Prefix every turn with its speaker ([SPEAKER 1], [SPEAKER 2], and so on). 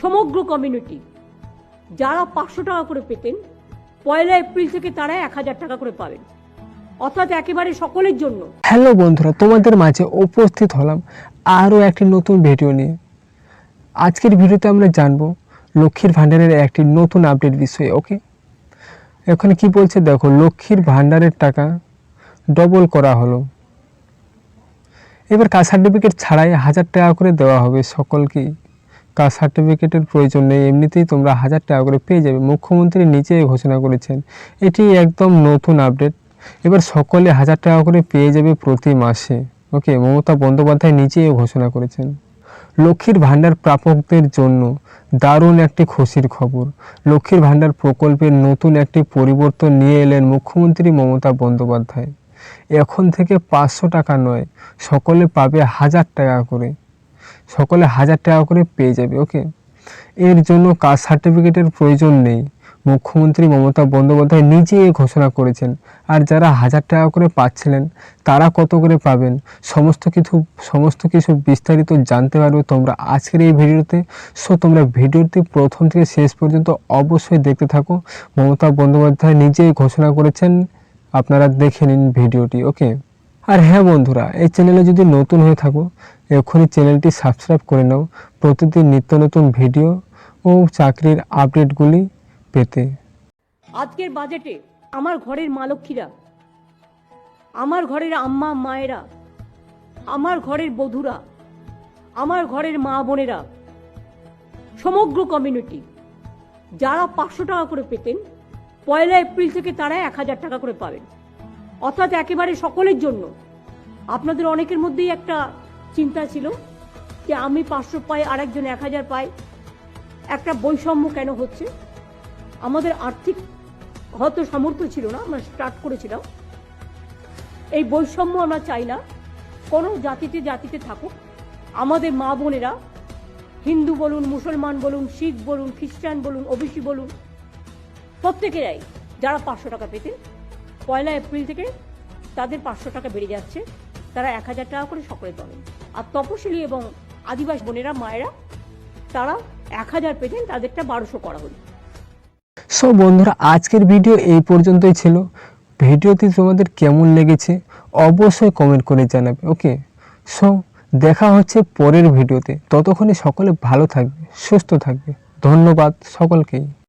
[SPEAKER 1] সমগ্র কমিউনিটি যারা পাঁচশো টাকা করে পেতেন, পয়লা এপ্রিল থেকে তারা এক হাজার টাকা করে পাবেন। অর্থাৎ একেবারে সকলের জন্য।
[SPEAKER 2] হ্যালো বন্ধুরা, তোমাদের মাঝে উপস্থিত হলাম আরও একটি নতুন ভিডিও নিয়ে। আজকের ভিডিওতে আমরা জানব লক্ষ্মীর ভাণ্ডারের একটি নতুন আপডেট বিষয়ে ওকে এখানে কি বলছে দেখো, লক্ষ্মীর ভাণ্ডারের টাকা ডবল করা হলো। এবার কাস্ট সার্টিফিকেট ছাড়াই হাজার টাকা করে দেওয়া হবে সকলকেই। কাস্ট সার্টিফিকেটের প্রয়োজন নেই। এমনিতেই তোমরা হাজার টাকা করে পেয়ে যাবে। মুখ্যমন্ত্রী নিজেই ঘোষণা করেছেন। এটি একদম নতুন আপডেট। এবার সকলে হাজার টাকা করে পেয়ে যাবে প্রতি মাসে। ওকে, মমতা বন্দ্যোপাধ্যায় নিজেই ঘোষণা করেছেন। লক্ষ্মীর ভাণ্ডার প্রাপকদের জন্য দারুণ একটি খুশির খবর। লক্ষ্মীর ভাণ্ডার প্রকল্পের নতুন একটি পরিবর্তন নিয়ে এলেন মুখ্যমন্ত্রী মমতা বন্দ্যোপাধ্যায়। এখন থেকে পাঁচশো টাকা নয়, সকলে পাবে হাজার টাকা করে। সকলে হাজার টাকা করে পেয়ে যাবে ওকে এর জন্য কাস্ট সার্টিফিকেটের প্রয়োজন নেই। মুখ্যমন্ত্রী মমতা বন্দ্যোপাধ্যায় নিজেই এ ঘোষণা করেছেন। আর যারা হাজার টাকা করে পাচ্ছিলেন, তারা কত করে পাবেন? সমস্ত কিছু সমস্ত কিছু বিস্তারিত জানতে পারবে তোমরা আজকের এই ভিডিওতে। সো তোমরা ভিডিওটি প্রথম থেকে শেষ পর্যন্ত অবশ্যই দেখতে থাকো। মমতা বন্দ্যোপাধ্যায় নিজেই ঘোষণা করেছেন, আপনারা দেখে নিন ভিডিওটি ওকে আর হ্যাঁ বন্ধুরা, এই চ্যানেলে যদি নতুন হয়ে থাকো এখনই চ্যানেলটি সাবস্ক্রাইব করে নাও। প্রতিদিন নিত্য নতুন ভিডিও ও চাকরির আপডেটগুলি পেতে।
[SPEAKER 1] আজকের বাজেটে আমার ঘরের মা লক্ষ্মীরা, আমার ঘরের আম্মা মায়েরা, আমার ঘরের বধূরা, আমার ঘরের মা বোনেরা, সমগ্র কমিউনিটি যারা পাঁচশো টাকা করে পেতেন, পয়লা এপ্রিল থেকে তারা এক হাজার টাকা করে পাবেন। অর্থাৎ একেবারে সকলের জন্য। আপনাদের অনেকের মধ্যেই একটা চিন্তা ছিল যে আমি পাঁচশো পাই, আরেকজন এক হাজার পাই। একটা বৈষম্য কেন হচ্ছে? আমাদের আর্থিক হয়তো সামর্থ্য ছিল না, আমরা স্টার্ট করেছিলাম। এই বৈষম্য আমরা চাই না। কোনো জাতিতে জাতিতে থাকুক। আমাদের মা বোনেরা হিন্দু বলুন, মুসলমান বলুন, শিখ বলুন, খ্রিস্টান বলুন, ওবিসি বলুন, প্রত্যেকেরাই যারা পাঁচশো টাকা পেতেন, পয়লা এপ্রিল থেকে তাদের পাঁচশো টাকা বেড়ে যাচ্ছে। তারা এক হাজার টাকা করে সকলে পাবেন। আর তপশিলি এবং আদিবাসী বোনেরা, মায়েরা, তারা এক হাজার পেতেন তাদেরটা বারোশো করা হলো।
[SPEAKER 2] সো বন্ধুরা, আজকের ভিডিও এই পর্যন্তই ছিল। ভিডিওটি তোমাদের কেমন লেগেছে অবশ্যই কমেন্ট করে জানাবে ওকে সো দেখা হচ্ছে পরের ভিডিওতে। ততক্ষণে সকলে ভালো থাকবে, সুস্থ থাকবে। ধন্যবাদ সকলকেই।